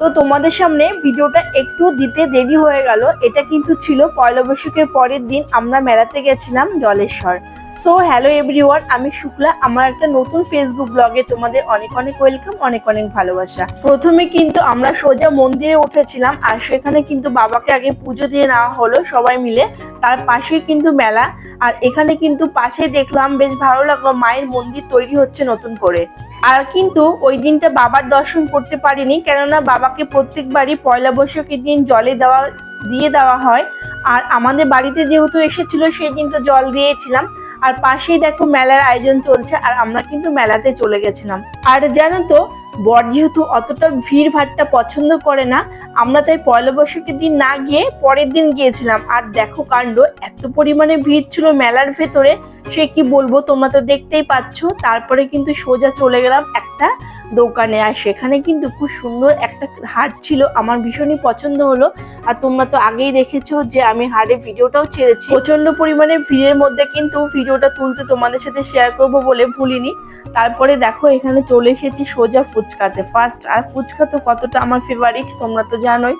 তো তোমাদের সামনে ভিডিওটা একটু দিতে দেরি হয়ে গেল। এটা কিন্তু ছিল পয়লা বৈশাখের পরের দিন। আমরা মেলাতে গেছিলাম জলেশ্বর। সো হ্যালো এভরিওয়ান আমি শুক্লা। আমার একটা নতুন ফেসবুক ব্লগে তোমাদের অনেক অনেক ওয়েলকাম অনেক অনেক ভালোবাসা। প্রথমে কিন্তু আমরা সোজা মন্দিরে উঠেছিলাম, আর সেখানে কিন্তু বাবাকে আগে পুজো দিয়ে নেওয়া হলো সবাই মিলে। তার পাশেই কিন্তু মেলা, আর এখানে কিন্তু পাশে দেখলাম বেশ ভালো লাগল, মায়ের মন্দির তৈরি হচ্ছে নতুন করে। আর কিন্তু ওই দিনটা বাবার দর্শন করতে পারিনি, কেননা বাবাকে প্রত্যেকবারই পয়লা বৈশাখের দিন জলে দেওয়া, দিয়ে দেওয়া হয়। আর আমাদের বাড়িতে যেহেতু এসেছিল, সেই দিন তো জল দিয়েছিলাম। আর পাশেই দেখো মেলার আয়োজন চলছে, আর আমরা কিন্তু মেলাতে চলে গেছিলাম। আর জানো তো বর যেহেতু অতটা ভিড় ভাট্টা পছন্দ করে না, আমরা তাই পয়লা বৈশাখের দিন না গিয়ে পরের দিন গিয়েছিলাম। আর দেখো কাণ্ড, এত পরিমাণে ভিড় ছিল মেলার ভেতরে, সে কি বলব তোমরা তো দেখতেই পাচ্ছ। তারপরে কিন্তু সোজা চলে গেলাম একটা দোকানে। আর সেখানে কিন্তু খুব সুন্দর একটা হাট ছিল, আমার ভীষণই পছন্দ হলো। আর তোমরা তো আগেই দেখেছ যে আমি হাড়ের ভিডিওটাও ছেড়েছি। প্রচণ্ড পরিমাণে ভিড়ের মধ্যে কিন্তু ভিডিওটা তুলতে তোমাদের সাথে শেয়ার করব বলে ভুলিনি। তারপরে দেখো এখানে চলে এসেছি সোজা ফুচকাতে। ফার্স্ট আর ফুচকা তো কতটা আমার ফেভারিট তোমরা তো জানোই।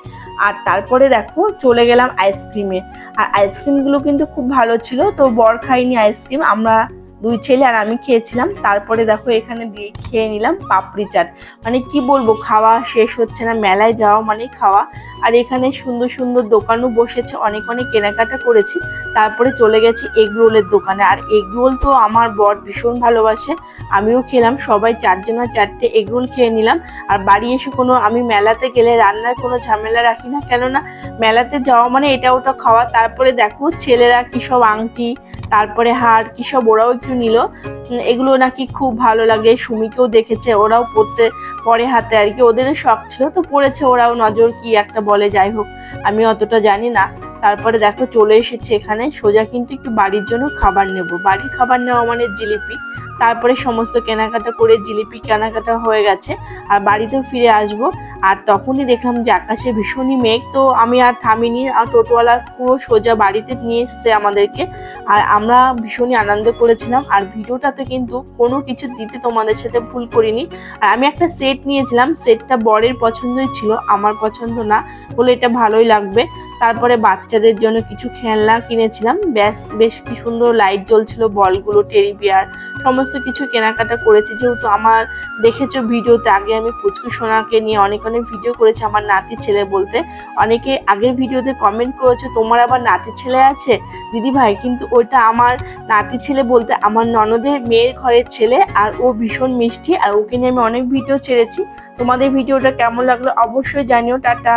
আর তারপরে দেখো, চলে গেলাম আইসক্রিমে আর আইসক্রিমগুলো কিন্তু খুব ভালো ছিল, তো বর খাইনি আইসক্রিম আমরা দুই ছেলে আর আমি খেয়েছিলাম। তারপরে দেখো এখানে দিয়ে খেয়ে নিলাম পাপড়ি চাট। মানে কি বলব, খাওয়া শেষ হচ্ছে না, মেলায় যাওয়া মানে খাওয়া। আর এখানে সুন্দর সুন্দর দোকানও বসেছে, অনেক অনেক কেনাকাটা করেছি। তারপরে চলে গেছি এগ রোলের দোকানে। আর এগ রোল তো আমার বর ভীষণ ভালোবাসে, আমিও খেলাম, সবাই চারজন আর চারটে এগ রোল খেয়ে নিলাম। আর বাড়ি এসে কোনো, আমি মেলাতে গেলে রান্নার কোনো ঝামেলা রাখি না, কেননা মেলাতে যাওয়া মানে এটা ওটা খাওয়া। তারপরে দেখো ছেলেরা কী সব আংটি তারপরে হার কি সব ওরাও একটু নিল। এগুলো নাকি খুব ভালো লাগে সুমিকেও দেখেছে, ওরাও পড়তে, পরে হাতে আর কি। ওদেরও শখ ছিল তো পড়েছে, ওরাও নজর কি একটা বলে, যাই হোক, আমি অতটা জানি না। তারপরে দেখো চলে এসেছে এখানে, সোজা কিন্তু একটু বাড়ির জন্য খাবার নেব। বাড়ির খাবার নেওয়া মানে জিলিপি। তারপরে সমস্ত কেনাকাটা করে জিলিপি কেনাকাটা হয়ে গেছে, আর বাড়িতেও ফিরে আসব। আর তখনই দেখলাম যে আকাশে ভীষণই মেঘ, তো আমি আর থামিনি, আর টোটোওয়ালা পুরো সোজা বাড়িতে নিয়ে এসছে আমাদেরকে। আর আমরা ভীষণই আনন্দ করেছিলাম, আর ভিডিওটাতে কিন্তু কোনো কিছু দিতে তোমাদের সাথে ভুল করিনি। আর আমি একটা সেট নিয়েছিলাম, সেটটা বরের পছন্দই ছিল, আমার পছন্দ না বলে এটা ভালোই লাগবে। তারপরে বাচ্চাদের জন্য কিছু খেলনা কিনেছিলাম, ব্যাস বেশ কি সুন্দর লাইট জ্বলছিল, বলগুলো টেরি বিয়ার সমস্ত কিছু কেনাকাটা করেছি। যেহেতু আমার দেখেছ ভিডিওতে, আগে আমি পুচকু সোনাকে নিয়ে অনেক অনেক ভিডিও করেছি আমার নাতি ছেলে বলতে। অনেকে আগের ভিডিওতে কমেন্ট করেছে, তোমার আবার নাতি ছেলে আছে? দিদি ভাই, কিন্তু ওইটা আমার নাতি ছেলে বলতে আমার ননদের মেয়ের ঘরের ছেলে আর ও ভীষণ মিষ্টি। আর ওকে নিয়ে আমি অনেক ভিডিও ছেড়েছি। তোমাদের ভিডিওটা কেমন লাগল অবশ্যই জানিও। টাটা।